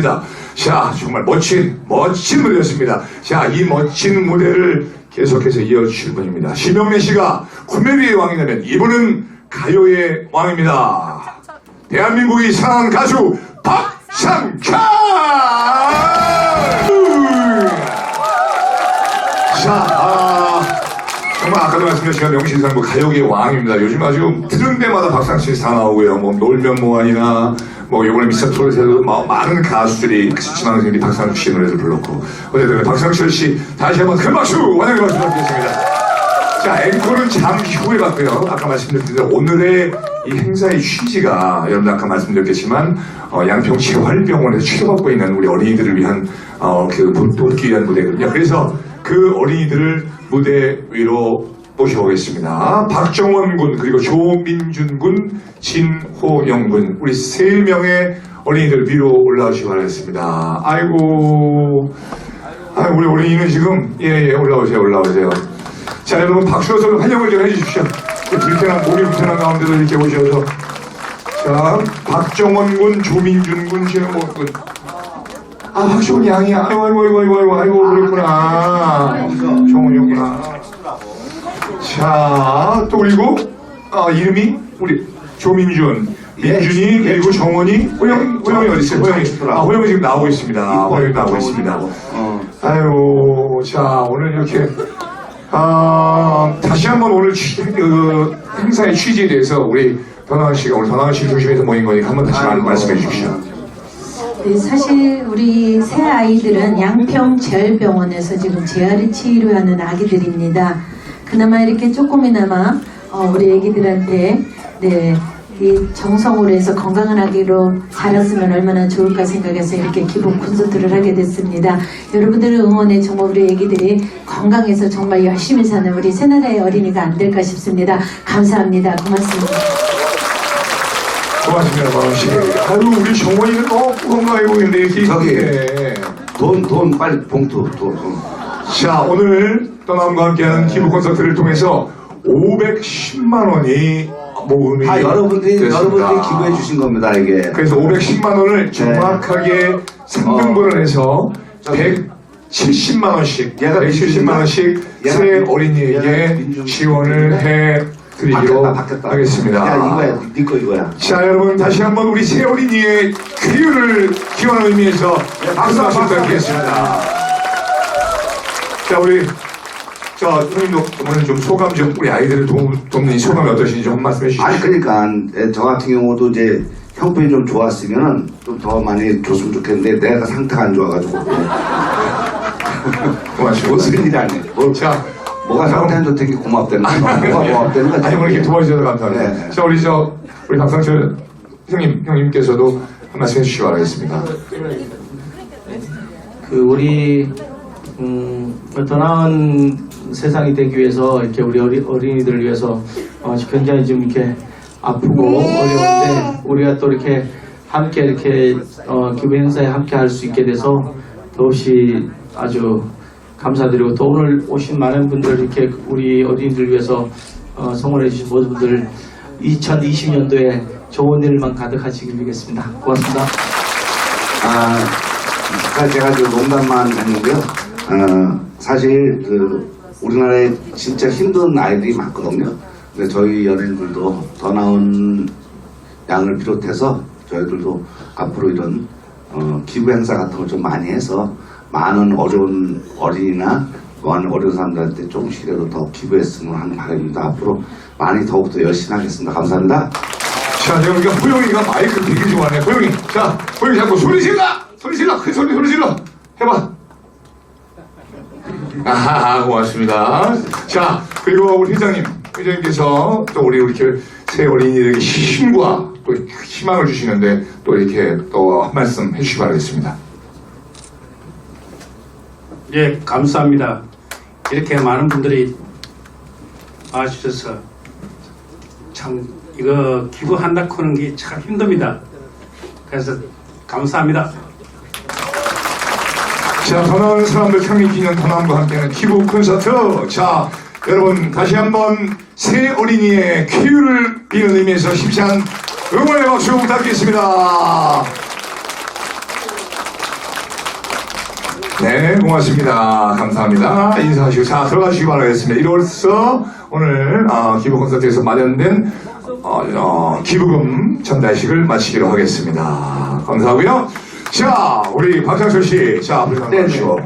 하겠습니다. 자, 정말 멋진, 멋진 무대였습니다. 자, 이 멋진 무대를 계속해서 이어주실 분입니다. 심영래 씨가 코미디의 왕이라면 이분은 가요의 왕입니다. 대한민국이 사랑하는 가수 박상철! 자, 아, 정말 아까도 말씀드렸지만 명실상부 가요계 왕입니다. 요즘 아주 틀은 데마다 박상철 씨다 나오고요. 뭐 놀면 뭐하니나 뭐 요번에 미스터 트롯에서도 마- 많은 가수들이 지망생들이 박상철 씨 노래를 불렀고 어쨌든 박상철 씨 다시 한번 큰 박수 환영의 박수 부탁드리겠습니다. 자, 앵콜은 잠시 후에 받고요. 아까 말씀드린 대로 오늘의 이 행사의 취지가 여러분 아까 말씀드렸겠지만 어, 양평 재활병원에서 치료받고 있는 우리 어린이들을 위한 어, 그 도- 돕기 위한 무대거든요. 그래서 그 어린이들을 무대 위로 모셔오겠습니다. 박정원 군 그리고 조민준 군, 진호영 군 우리 세 명의 어린이들 위로 올라오시기 바라겠습니다. 아이고, 아 우리 어린이는 지금 예 예 올라오세요 올라오세요. 자 여러분 박수로 좀 환영을 좀 해주십시오. 그 불편한 몸이 불편한 가운데도 이렇게 오셔서 자 박정원 군, 조민준 군, 신영모 군. 아 박정원 양이야. 아이고 아이고 아이고 아이고 아이고, 그렇구나. 정원이구나. 자 또 그리고 아 이름이 우리 조민준. 민준이 그리고 정원이 호영 호영이 어디 있어요? 호영이 아 호영이 지금 나오고 있습니다. 아, 호영이 나오고 있습니다. 어. 아유, 자, 오늘 이렇게, 아, 다시 한번 오늘 취, 그, 행사의 취지에 대해서 우리 변화원 씨가, 오늘 변화원 씨 중심에서 모인 거니까 한번 다시 말- 말씀해 주십시오. 네, 사실 우리 새 아이들은 양평 재활병원에서 지금 재활을 치료하는 아기들입니다. 그나마 이렇게 조금이나마 어, 우리 아기들한테 네, 이 정성으로 해서 건강한 아기로 자랐으면 얼마나 좋을까 생각해서 이렇게 기본 콘서트를 하게 됐습니다. 여러분들의 응원에 정말 우리 아기들이 건강해서 정말 열심히 사는 우리 새나라의 어린이가 안 될까 싶습니다. 감사합니다. 고맙습니다. 고맙습니다, 변화원 씨. 아유, 우리 정원이는 너무 건강해 보이는데, 이렇게. 저기. 네. 돈, 돈, 빨리 봉투, 돈, 돈. 자, 오늘 떠남과 함께하는 기부 콘서트를 통해서 510만 원이 모금이 다 여러분들이, 됐습니다. 여러분들이 기부해 주신 겁니다, 이게. 그래서 510만 원을 정확하게 3등분을 해서 저기. 170만 원씩, 얘가 170만 원씩 얘가 새 민- 어린이에게 민중- 지원을 해 드리기로 바뀌었다, 바뀌었다. 하겠습니다. 야, 이거야, 니거 이거야. 자, 여러분 다시 한번 우리 새 어린이의 쾌유를 기원하는 의미에서 박수 한번 부탁드리겠습니다. 자, 우리 자, 형님도 오늘 좀 소감 좀 우리 아이들을 도움, 돕는 이 소감이 어떠신지 좀 말씀해 주시죠. 아니, 그러니까, 에, 저 같은 경우도 이제 형편이 좀 좋았으면은 좀 더 많이 줬으면 좋겠는데 내가 상태가 안 좋아가지고. 고맙습니다. 무슨 일이 아니에요. 뭘, 자, 뭐가 상태 안 좋다는 게 고맙다는 거야. 뭐가 고맙다는 거지. 아니 오늘 이렇게 도와주셔서 감사합니다. 네. 자 우리 저 우리 박상철 형님 형님께서도 한 말씀 해주시기 바라겠습니다. 그 우리 음, 더 나은 세상이 되기 위해서 이렇게 우리 어리, 어린이들을 위해서 어, 굉장히 좀 이렇게 아프고 어려운데 우리가 또 이렇게 함께 이렇게 어, 기부 행사에 함께 할 수 있게 돼서 더없이 아주 감사드리고 또 오늘 오신 많은 분들 이렇게 우리 어린이들 위해서 어, 성원해 주신 모든 분들 2020년도에 좋은 일만 가득하시길 빌겠습니다. 고맙습니다. 아, 제가 그 농담만 했는데요. 어, 사실 그 우리나라에 진짜 힘든 아이들이 많거든요. 근데 저희 연예인들도 더 나은 양을 비롯해서 저희들도 앞으로 이런 어, 기부 행사 같은 걸 좀 많이 해서 많은 어려운 어린이나 많은 어려운 사람들한테 조금씩이라도 더 기부했으면 하는 바람입니다. 앞으로 많이 더욱더 열심히 하겠습니다. 감사합니다. 자 여기 호영이가 마이크 되게 좋아하네. 호영이 자 호영이 자꾸 소리 질러 소리 질러 큰 소리 소리 질러 해봐. 아하 고맙습니다. 자 그리고 우리 회장님 회장님께서 또 우리 이렇게 새 어린이들에게 힘과 또 희망을 주시는데 또 이렇게 또 한 말씀 해주시기 바라겠습니다. 예, 감사합니다. 이렇게 많은 분들이 와주셔서 참 이거 기부한다 하는 게 참 힘듭니다. 그래서 감사합니다. 자, 더 나은 사람들 창립 기념 도남과 함께하는 기부 콘서트. 자, 여러분 다시 한번 새 어린이의 쾌유를 비는 의미에서 힘찬 응원의 박수 부탁드리겠습니다. 네, 고맙습니다. 감사합니다. 인사하시고 자 들어가시기 바라겠습니다. 이로써 오늘 어, 기부 콘서트에서 마련된 어, 어, 기부금 전달식을 마치기로 하겠습니다. 감사하고요. 자, 우리 박상철 씨, 자 앞으로. 나가시오.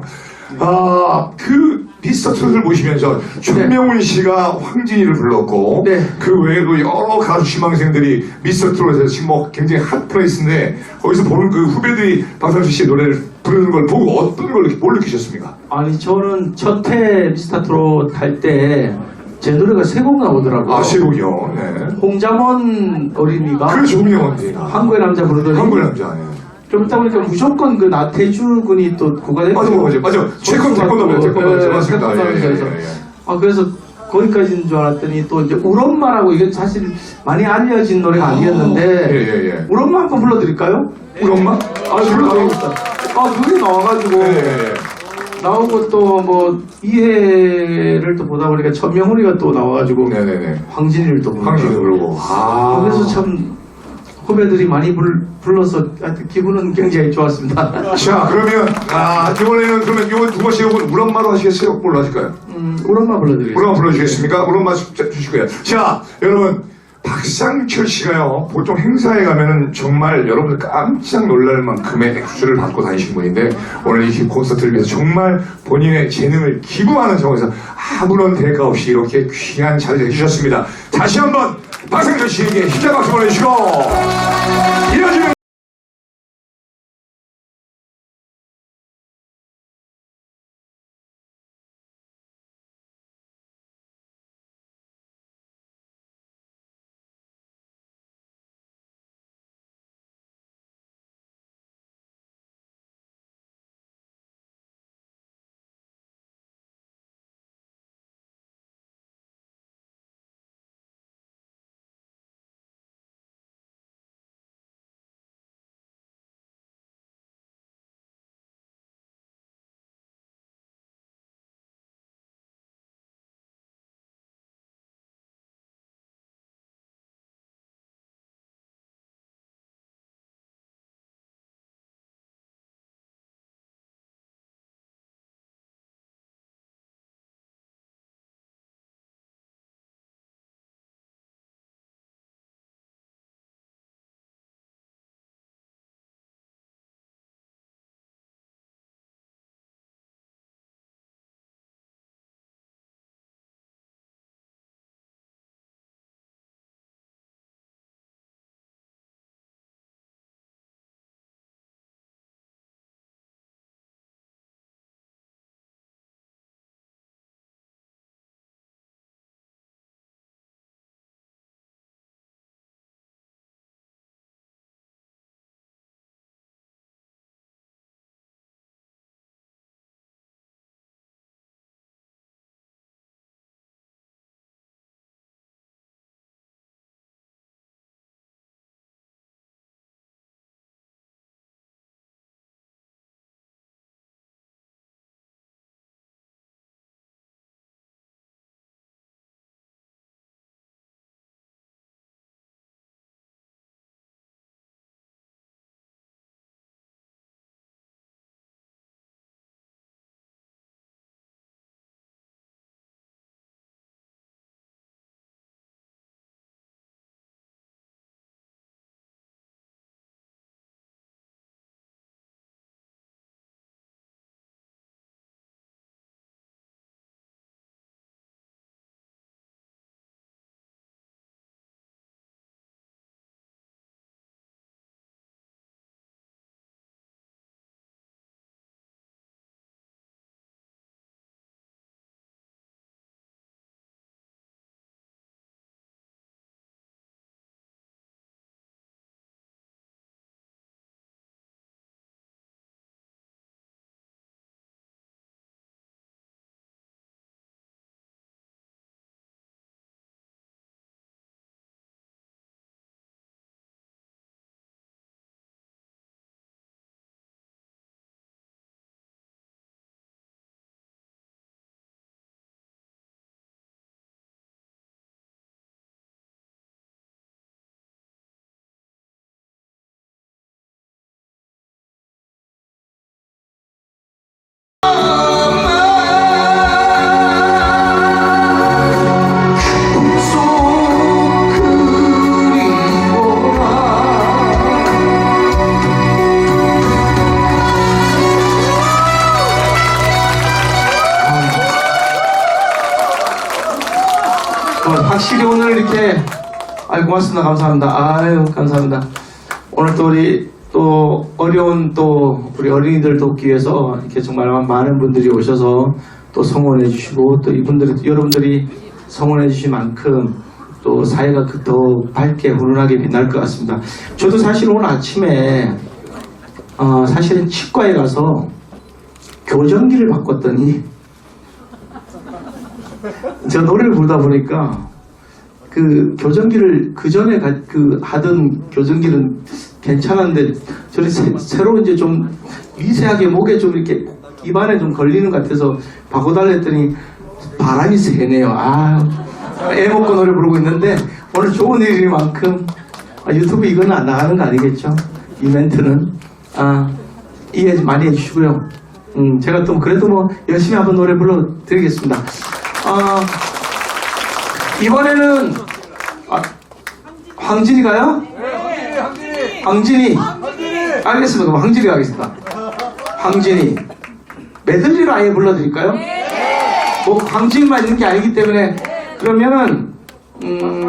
아, 그 미스터 트롯을 보시면서 전명훈 씨가 황진이를 불렀고 네. 그 외에도 여러 가수 지망생들이 미스터 트롯에서 지금 뭐 굉장히 핫 플레이스인데 거기서 보는 그 후배들이 박상철 씨의 노래를 부르는 걸 보고 어떤 걸 뭘 느끼셨습니까? 아니 저는 첫해 미스터 트롯 할 때 제 노래가 세 곡 나오더라고요. 아, 시국이요. 네. 홍자원 어린이가 그 좋은 영화인데. 한국의 남자 부르더니 한국의 남자. 네. 좀 이따 보니까 무조건 그 나태주 군이 또 국가대표 맞아, 맞아, 맞아. 태권, 태권도, 태권도, 네, 맞습니다. 태권도 예, 예. 예, 예. 아 그래서 거기까지인 줄 알았더니 또 이제 울엄마라고 이게 사실 많이 알려진 노래가 아니었는데 예, 예, 예. 울엄마 한번 불러드릴까요? 우리 엄마? 아 불러드리겠다. 아 그게 나와가지고 예, 예, 예. 나오고 또 뭐 이해를 또 보다 보니까 천명훈이가 또 나와가지고 네네네. 황진이를 또 부르고. 황진이 그러고. 아. 그래서 참 후배들이 많이 불, 불러서 하여튼 기분은 굉장히 좋았습니다. 자, 그러면, 아, 이번에는 그러면 이번 두 번째 우리 엄마로 하시겠어요? 뭘로 하실까요? 음, 울엄마 불러드리겠습니다. 불러주시겠습니까? 우리 엄마 주- 주시고요. 자, 여러분. 박상철 씨가요, 보통 행사에 가면은 정말 여러분들 깜짝 놀랄 만큼의 액수를 받고 다니신 분인데, 오늘 이 콘서트를 위해서 정말 본인의 재능을 기부하는 정에서 아무런 대가 없이 이렇게 귀한 자리를 해주셨습니다. 다시 한번 박상철 씨에게 힘찬 박수 보내주시고, 이어지는 확실히 오늘 이렇게 아유 고맙습니다. 감사합니다. 아유 감사합니다. 오늘 또 우리 또 어려운 또 우리 어린이들 돕기 위해서 이렇게 정말 많은 분들이 오셔서 또 성원해 주시고 또 이분들이 여러분들이 성원해 주신 만큼 또 사회가 그더 밝게 훈훈하게 빛날 것 같습니다. 저도 사실 오늘 아침에 어, 사실은 치과에 가서 교정기를 바꿨더니 저 노래를 부르다 보니까 그 교정기를 그 전에 그 하던 교정기는 괜찮았는데 저리 새, 로 이제 좀 미세하게 목에 좀 이렇게 입안에 좀 걸리는 것 같아서 바꿔달라 했더니 바람이 세네요. 아, 애 먹고 노래 부르고 있는데 오늘 좋은 일이만큼 아, 유튜브 이거는 안 나가는 거 아니겠죠? 이 멘트는 아, 이해 많이 해주시고요. 음, 제가 또 그래도 뭐 열심히 한번 노래 불러드리겠습니다. 아, 이번에는 아, 황진이가요? 황진이. 알겠습니다. 그럼 황진이 가겠습니다. 황진이. 메들리로 아예 불러드릴까요? 뭐 황진이만 있는 게 아니기 때문에 그러면은 음,